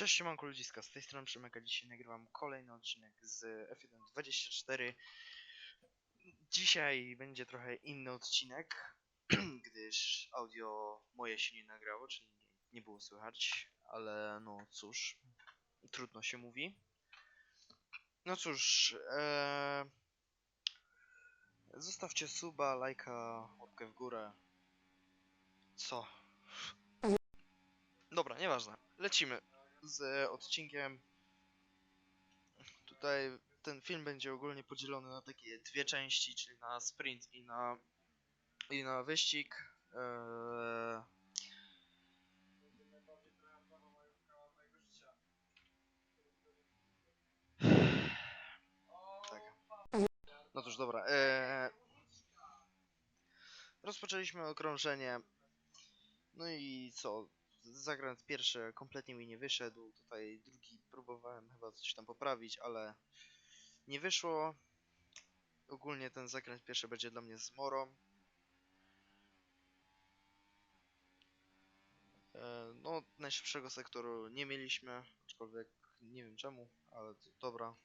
Cześć, siemanko ludziska, z tej strony Przemek, a dzisiaj nagrywam kolejny odcinek z F1.24 Dzisiaj będzie trochę inny odcinek, gdyż audio moje się nie nagrało, czyli nie, było słychać, ale no cóż, trudno się mówi. No cóż, e... zostawcie suba, lajka, łapkę w górę. Co? Dobra, nieważne, lecimy z odcinkiem. Tutaj ten film będzie ogólnie podzielony na takie dwie części, czyli na sprint i na i na wyścig. Eee... Tak. No cóż, dobra. Eee... Rozpoczęliśmy okrążenie. No i co? Zagrając pierwszy kompletnie mi nie wyszedł, tutaj drugi próbowałem chyba coś tam poprawić, ale nie wyszło. Ogólnie ten zakręt pierwszy będzie dla mnie zmorą. E, No, najszybszego sektoru nie mieliśmy, aczkolwiek nie wiem czemu, ale dobra.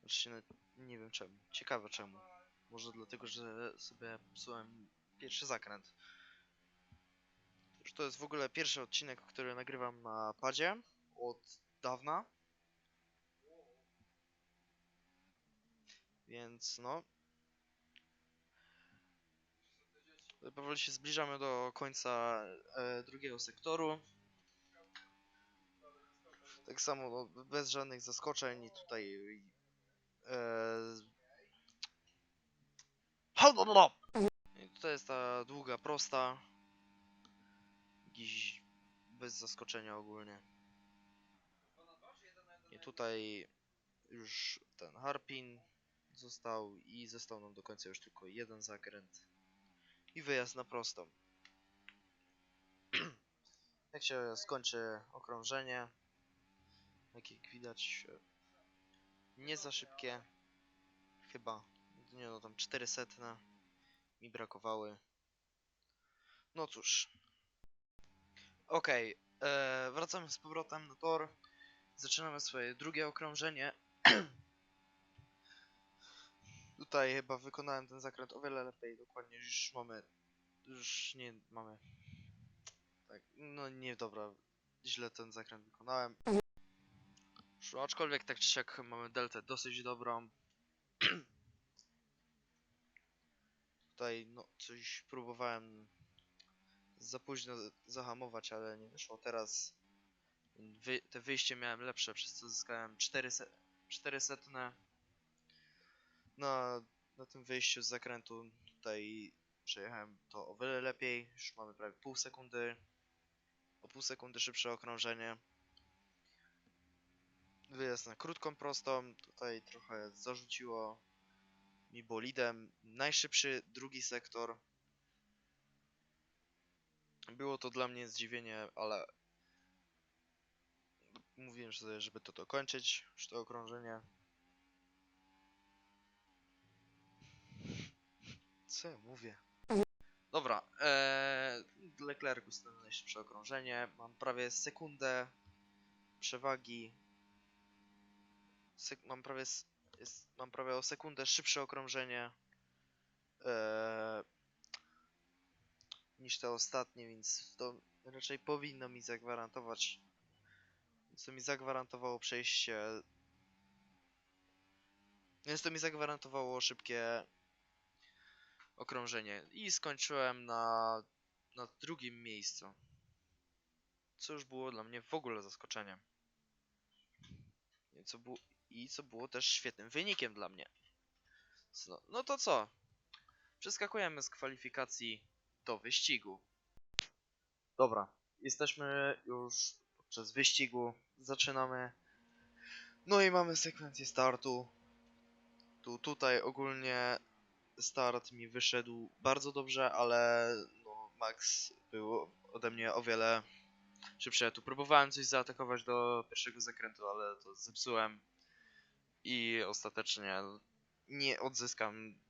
Znaczy, nawet nie wiem czemu. Ciekawe czemu. Może dlatego, że sobie psułem pierwszy zakręt. To jest w ogóle pierwszy odcinek, który nagrywam na padzie od dawna. Więc no. Powoli się zbliżamy do końca e, drugiego sektoru. Tak samo no, bez żadnych zaskoczeń tutaj. E, i tutaj jest ta długa prosta jakiś bez zaskoczenia ogólnie. I tutaj już ten Harpin został i został nam do końca już tylko jeden zakręt i wyjazd na prostą. Jak się skończy okrążenie, jak jak widać nie za szybkie, chyba, nie no tam 400 mi brakowały. No cóż, Okej, e, wracamy z powrotem na tor. Zaczynamy swoje drugie okrążenie. Tutaj chyba wykonałem ten zakręt o wiele lepiej, dokładnie już mamy, już nie mamy, tak, no nie, dobra, źle ten zakręt wykonałem. Aczkolwiek tak czy siak mamy deltę dosyć dobrą. Tutaj no coś próbowałem za późno zahamować, ale nie wyszło. Teraz wy, te wyjście miałem lepsze, przez co zyskałem 400, 400 na, na tym wyjściu z zakrętu. Tutaj przejechałem to o wiele lepiej. Już mamy prawie pół sekundy. O pół sekundy szybsze okrążenie. Wyjazd na krótką prostą. Tutaj trochę zarzuciło mi bolidem. Najszybszy drugi sektor. Było to dla mnie zdziwienie, ale mówiłem sobie, żeby to dokończyć, już to okrążenie. Co ja mówię? Dobra, ee, Leclerc ustawił najszybsze okrążenie. Mam prawie sekundę przewagi. Sek mam prawie jest, mam prawie o sekundę szybsze okrążenie. Eee, niż te ostatnie, więc to raczej powinno mi zagwarantować. To mi zagwarantowało przejście. Więc to mi zagwarantowało szybkie okrążenie. I skończyłem na, na drugim miejscu. Co już było dla mnie w ogóle zaskoczeniem. I co, bu I co było też świetnym wynikiem dla mnie. No, no to co? Przeskakujemy z kwalifikacji do wyścigu. Dobra, jesteśmy już podczas wyścigu. Zaczynamy. No i mamy sekwencję startu. Tu, tutaj ogólnie start mi wyszedł bardzo dobrze, ale no, Max był ode mnie o wiele szybszy. Ja tu próbowałem coś zaatakować do pierwszego zakrętu, ale to zepsułem. I ostatecznie nie odzyskam.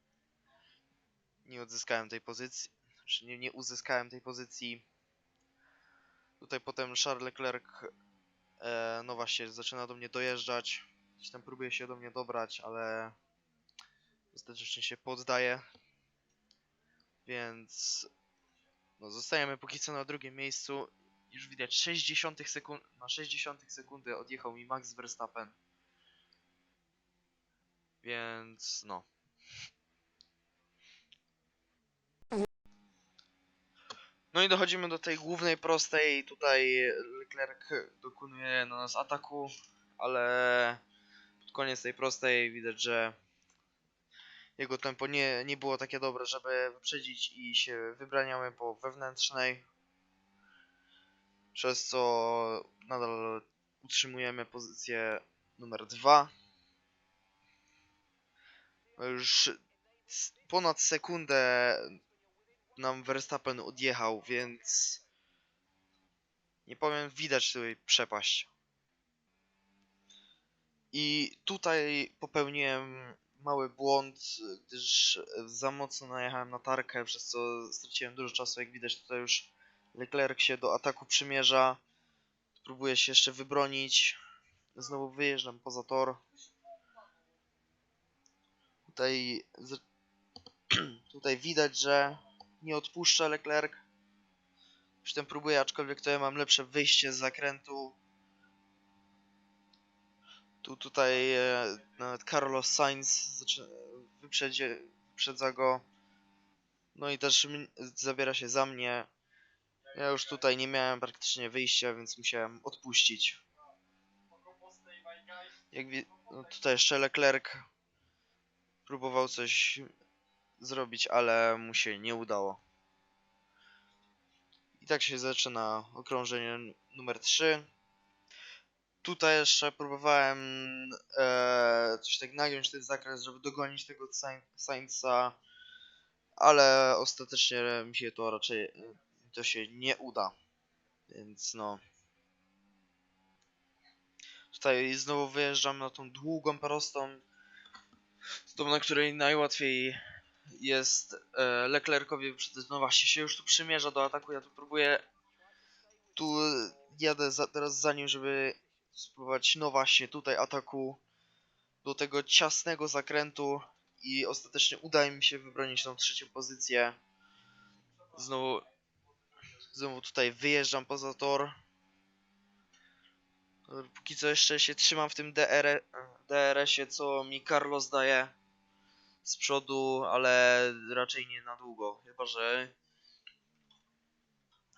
Nie odzyskałem tej pozycji. Znaczy nie, nie uzyskałem tej pozycji. Tutaj potem Charles Leclerc, e, no właśnie, zaczyna do mnie dojeżdżać. Gdzieś tam próbuje się do mnie dobrać, ale ostatecznie się poddaje. Więc no, zostajemy póki co na drugim miejscu. Już widać 60 sekund, na 60 sekundy odjechał mi Max Verstappen. Więc no. No i dochodzimy do tej głównej prostej. Tutaj Leclerc dokonuje na nas ataku, ale pod koniec tej prostej widać, że jego tempo nie, nie było takie dobre, żeby wyprzedzić i się wybraniamy po wewnętrznej. Przez co nadal utrzymujemy pozycję numer 2. Już ponad sekundę nam Verstappen odjechał, więc nie powiem, widać tutaj przepaść. I tutaj popełniłem mały błąd, gdyż za mocno najechałem na tarkę, przez co straciłem dużo czasu. Jak widać, tutaj już Leclerc się do ataku przymierza. Próbuje się jeszcze wybronić. Znowu wyjeżdżam poza tor. Tutaj, tutaj widać, że nie odpuszcza Leclerc. Przy tym próbuję, aczkolwiek to ja mam lepsze wyjście z zakrętu. Tu tutaj e, nawet Carlos Sainz wyprzedzie, wyprzedza go. No i też zabiera się za mnie. Ja już tutaj nie miałem praktycznie wyjścia, więc musiałem odpuścić. Jak no tutaj jeszcze Leclerc próbował coś zrobić, ale mu się nie udało. I tak się zaczyna okrążenie numer 3. Tutaj jeszcze próbowałem e, coś tak nagiąć ten zakres, żeby dogonić tego Sain- Sainza, ale ostatecznie mi się to raczej to się nie uda. Więc no. Tutaj znowu wyjeżdżam na tą długą prostą, tą na której najłatwiej jest e, Leclercowi. No właśnie się już tu przymierza do ataku, ja tu próbuję tu jadę za, teraz za nim, żeby spróbować no właśnie tutaj ataku do tego ciasnego zakrętu i ostatecznie udaje mi się wybronić tą trzecią pozycję. Znowu, znowu tutaj wyjeżdżam poza tor. Póki co jeszcze się trzymam w tym DR, DRS-ie, co mi Carlos daje z przodu, ale raczej nie na długo. Chyba, że.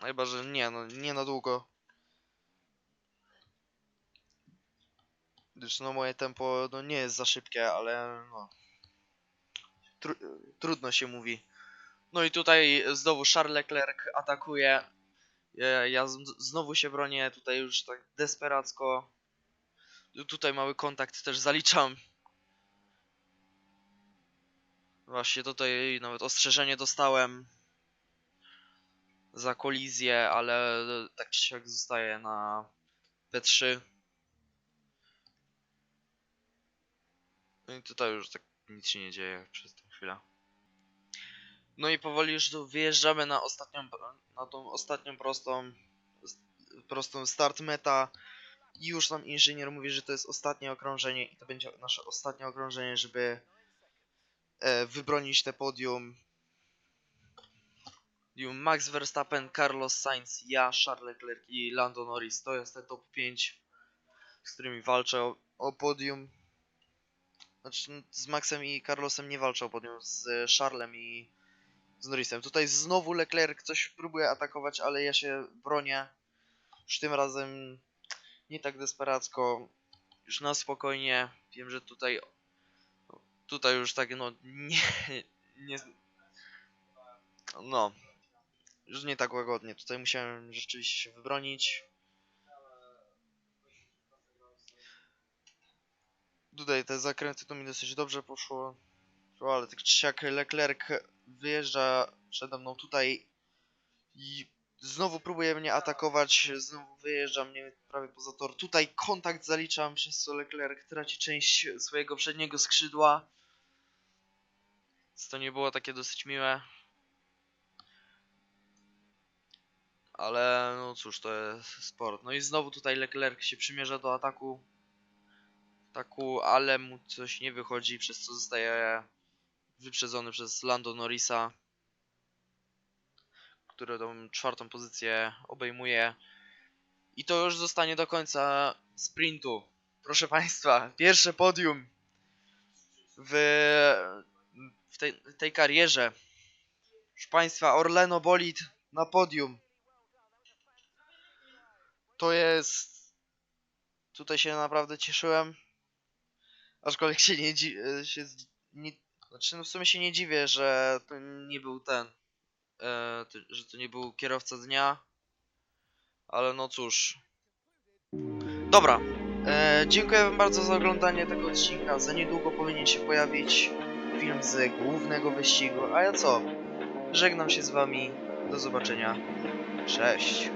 Chyba, że nie, no nie na długo. Gdyż no moje tempo no nie jest za szybkie, ale no. Tru trudno się mówi. No i tutaj znowu Charles Leclerc atakuje. Ja, znowu się bronię, tutaj już tak desperacko. Tutaj mały kontakt też zaliczam. Właśnie tutaj nawet ostrzeżenie dostałem za kolizję, ale tak czy siak zostaje na P3. No i tutaj już tak nic się nie dzieje przez tę chwilę. No i powoli już wyjeżdżamy na ostatnią, na tą ostatnią prostą, prostą start meta. I już nam inżynier mówi, że to jest ostatnie okrążenie i to będzie nasze ostatnie okrążenie, żeby wybronić te podium. Max Verstappen, Carlos Sainz, ja, Charles Leclerc i Lando Norris. To jest te top 5, z którymi walczę o, o podium. Znaczy n- z Maxem i Carlosem nie walczę o podium, z e, Charlesem i z Norrisem. Tutaj znowu Leclerc coś próbuje atakować, ale ja się bronię. Już tym razem nie tak desperacko. Już na spokojnie. Wiem, że tutaj tutaj już tak no nie, nie no już nie tak łagodnie. Tutaj musiałem rzeczywiście się wybronić. Tutaj te zakręty to mi dosyć dobrze poszło. No, ale tak czy siak Leclerc wyjeżdża przede mną tutaj i znowu próbuje mnie atakować, znowu wyjeżdża mnie prawie poza tor. Tutaj kontakt zaliczam, przez co Leclerc traci część swojego przedniego skrzydła. Więc to nie było takie dosyć miłe. Ale no cóż, to jest sport. No i znowu tutaj Leclerc się przymierza do ataku. Ataku, ale mu coś nie wychodzi, przez co zostaje wyprzedzony przez Lando Norrisa, który tą czwartą pozycję obejmuje. I to już zostanie do końca sprintu. Proszę Państwa, pierwsze podium w, w tej, tej karierze. Proszę Państwa, Orleno Bolid na podium. To jest... Tutaj się naprawdę cieszyłem. Aczkolwiek się nie się nie, znaczy no w sumie się nie dziwię, że to nie był ten, e, to, że to nie był kierowca dnia, ale no cóż. Dobra, e, dziękuję wam bardzo za oglądanie tego odcinka, za niedługo powinien się pojawić film z głównego wyścigu, a ja co? Żegnam się z wami, do zobaczenia, cześć.